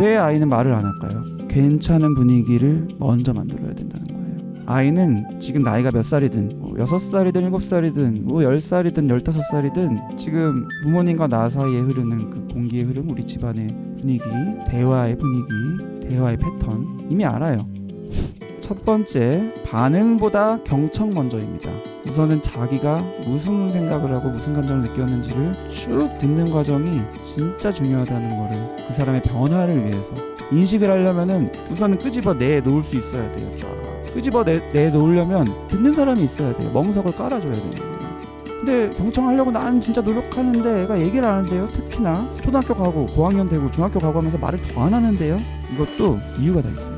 왜 아이는 말을 안 할까요? 괜찮은 분위기를 먼저 만들어야 된다는 거예요. 아이는 지금 나이가 몇 살이든 뭐 6살이든 7살이든 뭐 10살이든 15살이든 지금 부모님과 나 사이에 흐르는 그 공기의 흐름 우리 집안의 분위기 대화의 분위기 대화의 패턴 이미 알아요. 첫 번째 반응보다 경청 먼저입니다. 우선은 자기가 무슨 생각을 하고 무슨 감정을 느꼈는지를 쭉 듣는 과정이 진짜 중요하다는 거를 그 사람의 변화를 위해서 인식을 하려면은 우선은 끄집어 내 놓을 수 있어야 돼요. 쫙 끄집어 내, 내 놓으려면 듣는 사람이 있어야 돼요. 멍석을 깔아줘야 거예요. 근데 경청하려고 난 진짜 노력하는데 애가 얘기를 안 하는데요. 특히나 초등학교 가고 고학년 되고 중학교 가고 하면서 말을 더 안 하는데요. 이것도 이유가 다 있습니다.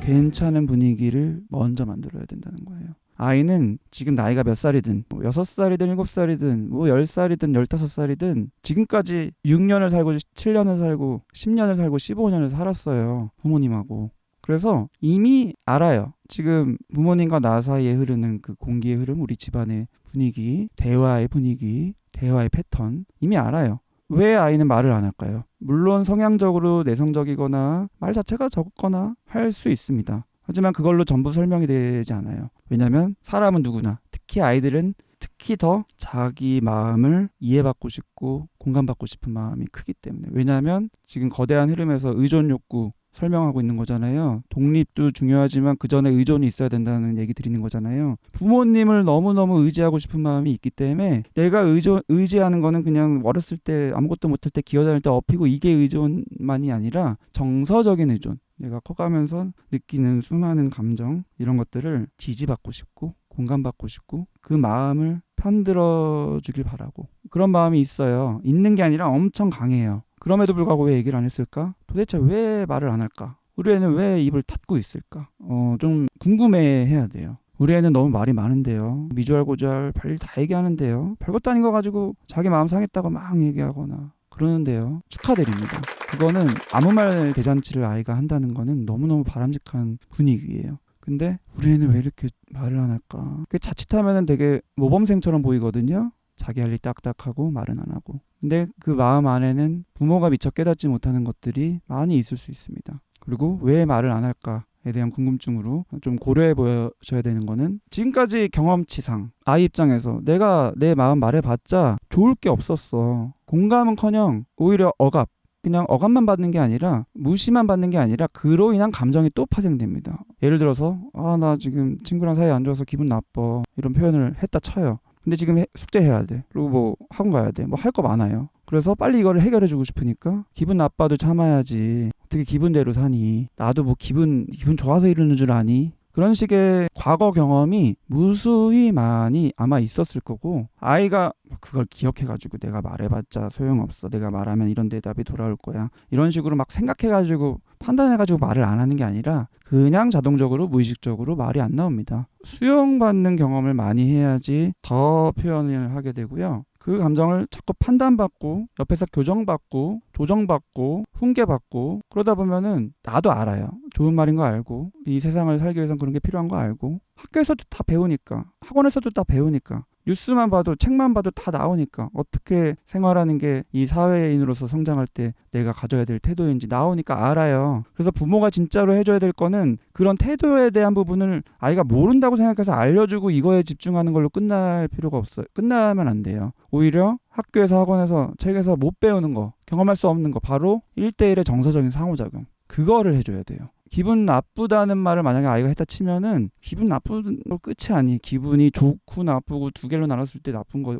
괜찮은 분위기를 먼저 만들어야 된다는 거예요. 아이는 지금 나이가 몇 살이든 뭐 6살이든 7살이든 뭐 10살이든 15살이든 지금까지 6년을 살고 7년을 살고 10년을 살고 15년을 살았어요. 부모님하고. 그래서 이미 알아요. 지금 부모님과 나 사이에 흐르는 그 공기의 흐름, 우리 집안의 분위기, 대화의 분위기, 대화의 패턴 이미 알아요. 왜 아이는 말을 안 할까요? 물론 성향적으로 내성적이거나 말 자체가 적거나 할 수 있습니다. 하지만 그걸로 전부 설명이 되지 않아요. 왜냐하면 사람은 누구나 특히 아이들은 특히 더 자기 마음을 이해받고 싶고 공감받고 싶은 마음이 크기 때문에 왜냐하면 지금 거대한 흐름에서 의존 욕구 설명하고 있는 거잖아요. 독립도 중요하지만 그 전에 의존이 있어야 된다는 얘기 드리는 거잖아요. 부모님을 너무너무 의지하고 싶은 마음이 있기 때문에 내가 의존, 의지하는 거는 그냥 어렸을 때 아무것도 못할 때 기어다닐 때 업히고 이게 의존만이 아니라 정서적인 의존. 내가 커가면서 느끼는 수많은 감정 이런 것들을 지지받고 싶고 공감받고 싶고 그 마음을 편들어 주길 바라고 그런 마음이 있어요. 있는 게 아니라 엄청 강해요. 그럼에도 불구하고 왜 얘기를 안 했을까? 도대체 왜 말을 안 할까? 우리 애는 왜 입을 닫고 있을까? 어, 좀 궁금해 해야 돼요. 우리 애는 너무 말이 많은데요. 미주알 고주알 별일 다 얘기하는데요. 별것도 아닌 거 가지고 자기 마음 상했다고 막 얘기하거나 그러는데요. 축하드립니다. 그거는 아무 말 대잔치를 아이가 한다는 거는 너무너무 바람직한 분위기예요. 근데 우리 애는 왜 이렇게 말을 안 할까? 그 자칫하면은 되게 모범생처럼 보이거든요. 자기 할 일 딱딱 하고 말은 안 하고. 근데 그 마음 안에는 부모가 미처 깨닫지 못하는 것들이 많이 있을 수 있습니다. 그리고 왜 말을 안 할까 에 대한 궁금증으로 좀 고려해 보셔야 되는 거는 지금까지 경험치상 아이 입장에서 내가 내 마음 말해봤자 좋을 게 없었어. 공감은커녕 오히려 억압. 그냥 억압만 받는 게 아니라 무시만 받는 게 아니라 그로 인한 감정이 또 파생됩니다. 예를 들어서 아 나 지금 친구랑 사이 안 좋아서 기분 나빠 이런 표현을 했다 쳐요. 근데 지금 해- 숙제해야 돼. 그리고 뭐 학원 가야 돼. 뭐 할 거 많아요. 그래서 빨리 이거를 해결해 주고 싶으니까 기분 나빠도 참아야지. 어떻게 기분대로 사니? 나도 뭐 기분 기분 좋아서 이러는 줄 아니? 그런 식의 과거 경험이 무수히 많이 아마 있었을 거고 아이가 그걸 기억해가지고 내가 말해봤자 소용없어 내가 말하면 이런 대답이 돌아올 거야 이런 식으로 막 생각해가지고 판단해가지고 말을 안 하는 게 아니라 그냥 자동적으로 무의식적으로 말이 안 나옵니다. 수용받는 경험을 많이 해야지 더 표현을 하게 되고요. 그 감정을 자꾸 판단받고 옆에서 교정받고 조정받고 훈계받고 그러다 보면은 나도 알아요. 좋은 말인 거 알고 이 세상을 살기 위해선 그런 게 필요한 거 알고. 학교에서도 다 배우니까 학원에서도 다 배우니까 뉴스만 봐도 책만 봐도 다 나오니까 어떻게 생활하는 게 이 사회인으로서 성장할 때 내가 가져야 될 태도인지 나오니까 알아요. 그래서 부모가 진짜로 해줘야 될 거는 그런 태도에 대한 부분을 아이가 모른다고 생각해서 알려주고 이거에 집중하는 걸로 끝날 필요가 없어요. 끝나면 안 돼요. 오히려 학교에서 학원에서 책에서 못 배우는 거, 경험할 수 없는 거 바로 1대1의 정서적인 상호작용. 그거를 해줘야 돼요. 기분 나쁘다는 말을 만약에 아이가 했다 치면은 기분 나쁜 거 끝이 아니 기분이 좋고 나쁘고 두 개로 나눴을 때 나쁜 거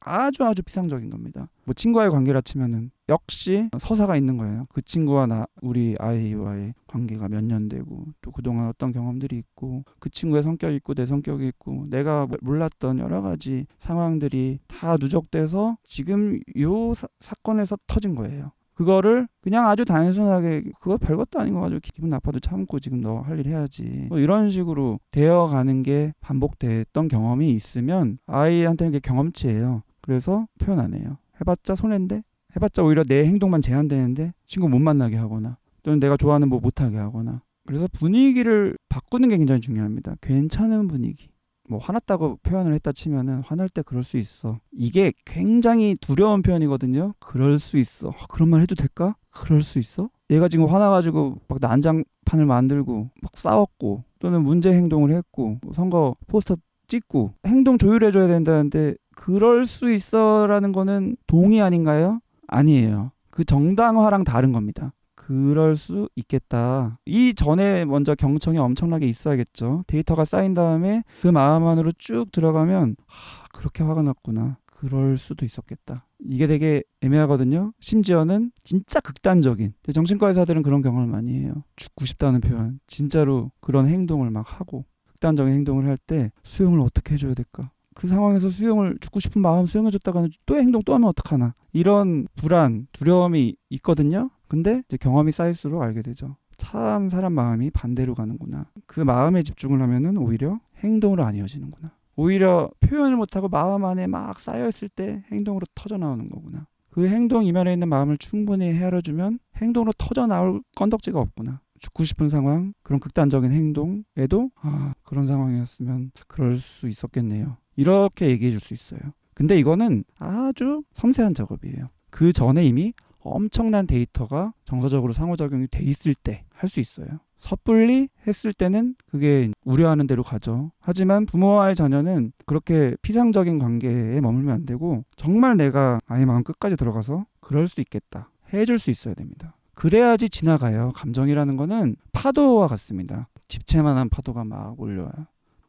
아주 아주 피상적인 겁니다. 뭐 친구와의 관계라 치면은 역시 서사가 있는 거예요. 그 친구와 나 우리 아이와의 관계가 몇 년 되고 또 그동안 어떤 경험들이 있고 그 친구의 성격이 있고 내 성격이 있고 내가 몰랐던 여러 가지 상황들이 다 누적돼서 지금 요 사, 사건에서 터진 거예요. 그거를 그냥 아주 단순하게 그거 별것도 아닌 거 가지고 기분 나빠도 참고 지금 너 할 일 해야지. 뭐 이런 식으로 되어가는 게 반복됐던 경험이 있으면 아이한테는 그게 경험치예요. 그래서 표현 안 해요. 해봤자 손해인데? 해봤자 오히려 내 행동만 제한되는데 친구 못 만나게 하거나 또는 내가 좋아하는 뭐 못하게 하거나. 그래서 분위기를 바꾸는 게 굉장히 중요합니다. 괜찮은 분위기 뭐 화났다고 표현을 했다 치면은 화날 때 그럴 수 있어. 이게 굉장히 두려운 표현이거든요. 그럴 수 있어. 어, 그런 말 해도 될까? 그럴 수 있어? 얘가 지금 화나가지고 막 난장판을 만들고 막 싸웠고 또는 문제 행동을 했고 선거 포스터 찍고 행동 조율해줘야 된다는데 그럴 수 있어라는 거는 동의 아닌가요? 아니에요. 그 정당화랑 다른 겁니다. 그럴 수 있겠다. 이 전에 먼저 경청이 엄청나게 있어야겠죠. 데이터가 쌓인 다음에 그 마음 안으로 쭉 들어가면 하, 그렇게 화가 났구나. 그럴 수도 있었겠다. 이게 되게 애매하거든요. 심지어는 진짜 극단적인. 정신과 의사들은 그런 경험을 많이 해요. 죽고 싶다는 표현. 진짜로 그런 행동을 막 하고 극단적인 행동을 할 때 수용을 어떻게 해줘야 될까? 그 상황에서 수용을 죽고 싶은 마음 수용해줬다가는 또 행동 또 하면 어떡하나? 이런 불안, 두려움이 있거든요. 근데 이제 경험이 쌓일수록 알게 되죠. 참 사람 마음이 반대로 가는구나. 그 마음에 집중을 하면은 오히려 행동으로 안 이어지는구나. 오히려 표현을 못하고 마음 안에 막 쌓여있을 때 행동으로 터져 나오는 거구나. 그 행동 이면에 있는 마음을 충분히 헤아려주면 행동으로 터져 나올 건덕지가 없구나. 죽고 싶은 상황, 그런 극단적인 행동에도 아 그런 상황이었으면 그럴 수 있었겠네요. 이렇게 얘기해 줄 수 있어요. 근데 이거는 아주 섬세한 작업이에요. 그 전에 이미 엄청난 데이터가 정서적으로 상호작용이 돼 있을 때 할 수 있어요. 섣불리 했을 때는 그게 우려하는 대로 가죠. 하지만 부모와의 자녀는 그렇게 피상적인 관계에 머물면 안 되고 정말 내가 아이 마음 끝까지 들어가서 그럴 수 있겠다. 해줄 수 있어야 됩니다. 그래야지 지나가요. 감정이라는 거는 파도와 같습니다. 집채만한 파도가 막 올려와요.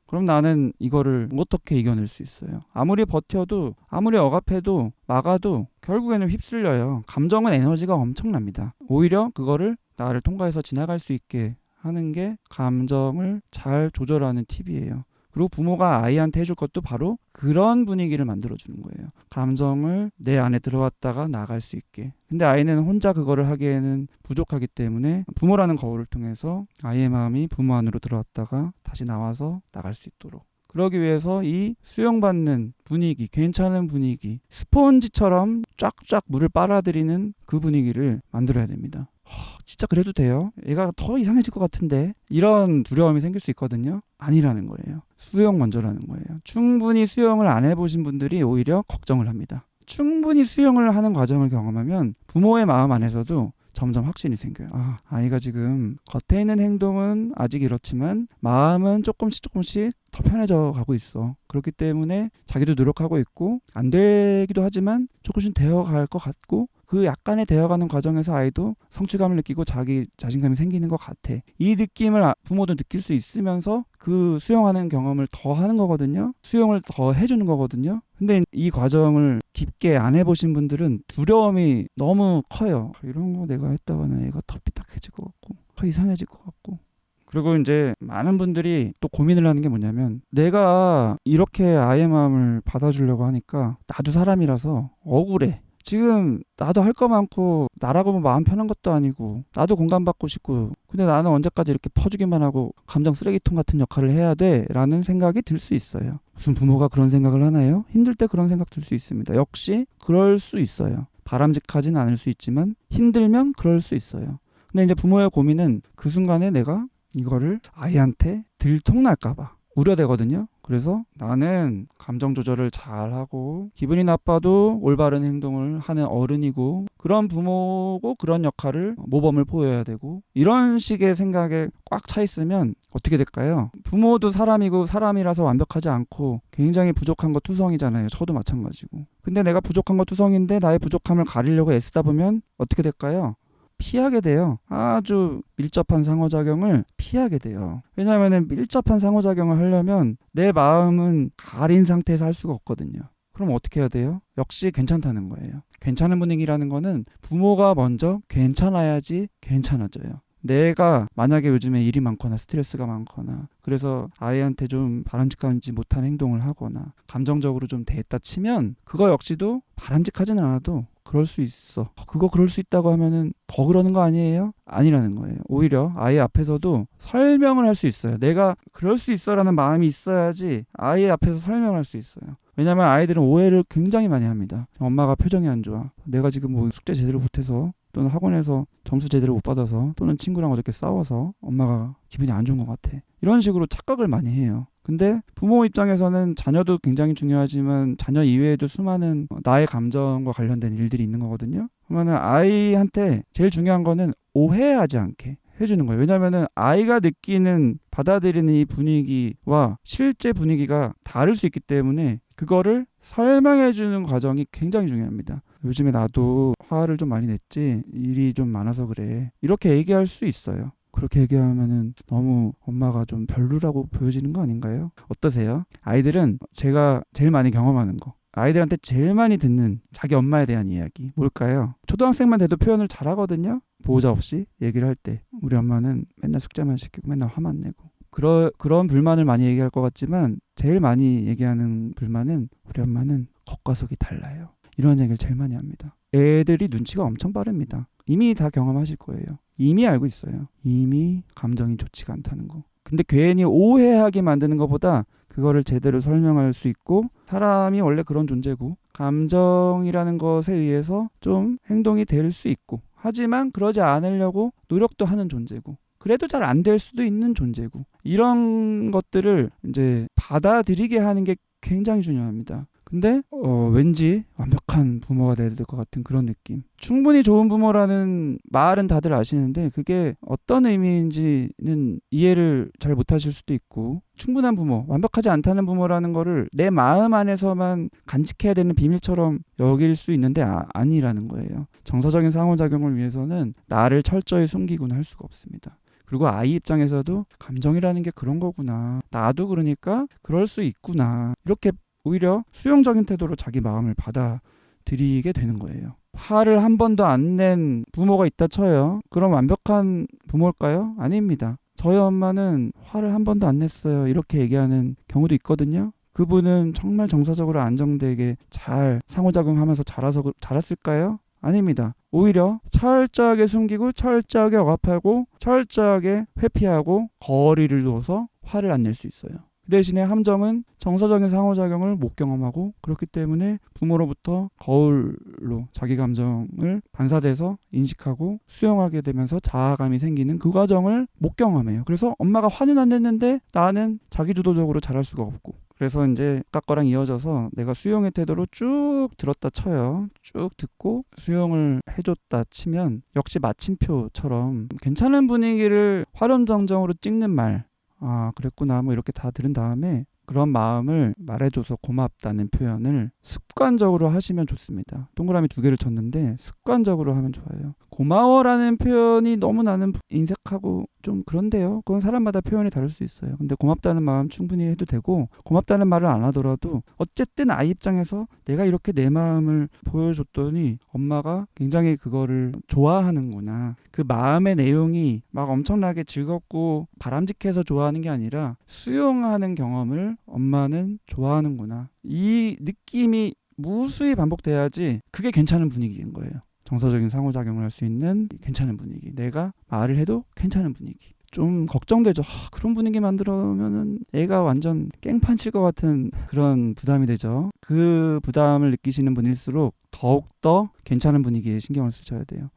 그럼 나는 이거를 어떻게 이겨낼 수 있어요? 아무리 버텨도 아무리 억압해도 막아도 결국에는 휩쓸려요. 감정은 에너지가 엄청납니다. 오히려 그거를 나를 통과해서 지나갈 수 있게 하는 게 감정을 잘 조절하는 팁이에요. 그리고 부모가 아이한테 해줄 것도 바로 그런 분위기를 만들어 주는 거예요. 감정을 내 안에 들어왔다가 나갈 수 있게. 근데 아이는 혼자 그거를 하기에는 부족하기 때문에 부모라는 거울을 통해서 아이의 마음이 부모 안으로 들어왔다가 다시 나와서 나갈 수 있도록. 그러기 위해서 이 수용받는 분위기, 괜찮은 분위기, 스폰지처럼 쫙쫙 물을 빨아들이는 그 분위기를 만들어야 됩니다. 허, 진짜 그래도 돼요? 얘가 더 이상해질 것 같은데 이런 두려움이 생길 수 있거든요. 아니라는 거예요. 수용 먼저라는 거예요. 충분히 수용을 안 해보신 분들이 오히려 걱정을 합니다. 충분히 수용을 하는 과정을 경험하면 부모의 마음 안에서도 점점 확신이 생겨요. 아, 아이가 지금 겉에 있는 행동은 아직 이렇지만 마음은 조금씩 조금씩 더 편해져 가고 있어. 그렇기 때문에 자기도 노력하고 있고 안 되기도 하지만 조금씩 되어 갈 것 같고 그 약간의 되어가는 과정에서 아이도 성취감을 느끼고 자기 자신감이 생기는 것 같아. 이 느낌을 아- 부모도 느낄 수 있으면서 그 수용하는 경험을 더 하는 거거든요. 수용을 더 해주는 거거든요. 근데 이 과정을 깊게 안 해보신 분들은 두려움이 너무 커요. 이런 거 내가 했다가는 애가 더 삐딱해질 것 같고, 더 이상해질 것 같고. 그리고 이제 많은 분들이 또 고민을 하는 게 뭐냐면 내가 이렇게 아이의 마음을 받아주려고 하니까 나도 사람이라서 억울해. 지금 나도 할 거 많고 나라고 뭐 마음 편한 것도 아니고 나도 공감받고 싶고 근데 나는 언제까지 이렇게 퍼주기만 하고 감정 쓰레기통 같은 역할을 해야 돼? 라는 생각이 들 수 있어요. 무슨 부모가 그런 생각을 하나요? 힘들 때 그런 생각 들 수 있습니다. 역시 그럴 수 있어요. 바람직하진 않을 수 있지만 힘들면 그럴 수 있어요. 근데 이제 부모의 고민은 그 순간에 내가 이거를 아이한테 들통날까봐 우려되거든요. 그래서 나는 감정 조절을 잘 하고 기분이 나빠도 올바른 행동을 하는 어른이고 그런 부모고 그런 역할을 모범을 보여야 되고 이런 식의 생각에 꽉 차 있으면 어떻게 될까요? 부모도 사람이고 사람이라서 완벽하지 않고 굉장히 부족한 거 투성이잖아요. 저도 마찬가지고. 근데 내가 부족한 거 투성인데 나의 부족함을 가리려고 애쓰다 보면 어떻게 될까요? 피하게 돼요. 아주 밀접한 상호작용을 피하게 돼요. 왜냐하면 밀접한 상호작용을 하려면 내 마음은 가린 상태에서 할 수가 없거든요. 그럼 어떻게 해야 돼요? 역시 괜찮다는 거예요. 괜찮은 분위기라는 거는 부모가 먼저 괜찮아야지 괜찮아져요. 내가 만약에 요즘에 일이 많거나 스트레스가 많거나 그래서 아이한테 좀 바람직하지 못한 행동을 하거나 감정적으로 좀 대했다 치면 그거 역시도 바람직하진 않아도 그럴 수 있어. 그거 그럴 수 있다고 하면은 더 그러는 거 아니에요? 아니라는 거예요. 오히려 아이 앞에서도 설명을 할 수 있어요. 내가 그럴 수 있어라는 마음이 있어야지 아이 앞에서 설명할 수 있어요. 왜냐면 아이들은 오해를 굉장히 많이 합니다. 엄마가 표정이 안 좋아. 내가 지금 뭐 숙제 제대로 못해서 또는 학원에서 점수 제대로 못 받아서 또는 친구랑 어저께 싸워서 엄마가 기분이 안 좋은 것 같아. 이런 식으로 착각을 많이 해요. 근데 부모 입장에서는 자녀도 굉장히 중요하지만 자녀 이외에도 수많은 나의 감정과 관련된 일들이 있는 거거든요. 그러면 아이한테 제일 중요한 거는 오해하지 않게 해주는 거예요. 왜냐하면 아이가 느끼는 받아들이는 이 분위기와 실제 분위기가 다를 수 있기 때문에 그거를 설명해 주는 과정이 굉장히 중요합니다. 요즘에 나도 화를 좀 많이 냈지 일이 좀 많아서 그래 이렇게 얘기할 수 있어요. 그렇게 얘기하면은 너무 엄마가 좀 별로라고 보여지는 거 아닌가요? 어떠세요? 아이들은 제가 제일 많이 경험하는 거 아이들한테 제일 많이 듣는 자기 엄마에 대한 이야기 뭘까요? 초등학생만 돼도 표현을 잘하거든요. 보호자 없이 얘기를 할 때 우리 엄마는 맨날 숙제만 시키고 맨날 화만 내고 그러, 그런 불만을 많이 얘기할 것 같지만 제일 많이 얘기하는 불만은 우리 엄마는 겉과 속이 달라요. 이런 얘기를 제일 많이 합니다. 애들이 눈치가 엄청 빠릅니다. 이미 다 경험하실 거예요. 이미 알고 있어요. 이미 감정이 좋지가 않다는 거. 근데 괜히 오해하게 만드는 것보다 그거를 제대로 설명할 수 있고 사람이 원래 그런 존재고 감정이라는 것에 의해서 좀 행동이 될 수 있고 하지만 그러지 않으려고 노력도 하는 존재고 그래도 잘 안 될 수도 있는 존재고 이런 것들을 이제 받아들이게 하는 게 굉장히 중요합니다. 근데 어, 왠지 완벽한 부모가 돼야 될 것 같은 그런 느낌. 충분히 좋은 부모라는 말은 다들 아시는데 그게 어떤 의미인지는 이해를 잘 못하실 수도 있고 충분한 부모, 완벽하지 않다는 부모라는 거를 내 마음 안에서만 간직해야 되는 비밀처럼 여길 수 있는데 아, 아니라는 거예요. 정서적인 상호작용을 위해서는 나를 철저히 숨기고는 할 수가 없습니다. 그리고 아이 입장에서도 감정이라는 게 그런 거구나. 나도 그러니까 그럴 수 있구나. 이렇게 오히려 수용적인 태도로 자기 마음을 받아들이게 되는 거예요. 화를 한 번도 안 낸 부모가 있다 쳐요. 그럼 완벽한 부모일까요? 아닙니다. 저희 엄마는 화를 한 번도 안 냈어요. 이렇게 얘기하는 경우도 있거든요. 그분은 정말 정서적으로 안정되게 잘 상호작용하면서 자라서 자랐을까요? 아닙니다. 오히려 철저하게 숨기고 철저하게 억압하고 철저하게 회피하고 거리를 둬서 화를 안 낼 수 있어요. 그 대신에 함정은 정서적인 상호작용을 못 경험하고 그렇기 때문에 부모로부터 거울로 자기 감정을 반사돼서 인식하고 수용하게 되면서 자아감이 생기는 그 과정을 못 경험해요. 그래서 엄마가 화는 안 냈는데 나는 자기주도적으로 잘할 수가 없고 그래서 이제 아까 거랑 이어져서 내가 수용의 태도로 쭉 들었다 쳐요. 쭉 듣고 수용을 해줬다 치면 역시 마침표처럼 괜찮은 분위기를 화렴정정으로 찍는 말. 아, 그랬구나. 뭐 이렇게 다 들은 다음에 그런 마음을 말해줘서 고맙다는 표현을 습관적으로 하시면 좋습니다. 동그라미 두 개를 쳤는데 습관적으로 하면 좋아요. 고마워라는 표현이 너무 나는 인색하고 좀 그런데요. 그건 사람마다 표현이 다를 수 있어요. 근데 고맙다는 마음 충분히 해도 되고 고맙다는 말을 안 하더라도 어쨌든 아이 입장에서 내가 이렇게 내 마음을 보여줬더니 엄마가 굉장히 그거를 좋아하는구나. 그 마음의 내용이 막 엄청나게 즐겁고 바람직해서 좋아하는 게 아니라 수용하는 경험을 엄마는 좋아하는구나. 이 느낌이 무수히 반복돼야지 그게 괜찮은 분위기인 거예요. 정서적인 상호작용을 할 수 있는 괜찮은 분위기. 내가 말을 해도 괜찮은 분위기. 좀 걱정되죠. 하, 그런 분위기 만들어면은 애가 완전 깽판 칠 것 같은 그런 부담이 되죠. 그 부담을 느끼시는 분일수록 더욱더 괜찮은 분위기에 신경을 쓰셔야 돼요.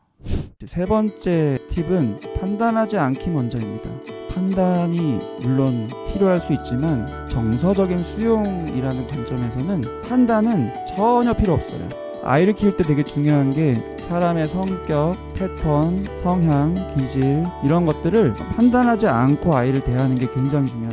세 번째 팁은 판단하지 않기 먼저입니다. 판단이 물론 필요할 수 있지만 정서적인 수용이라는 관점에서는 판단은 전혀 필요 없어요. 아이를 키울 때 되게 중요한 게 사람의 성격, 패턴, 성향, 기질 이런 것들을 판단하지 않고 아이를 대하는 게 굉장히 중요해요.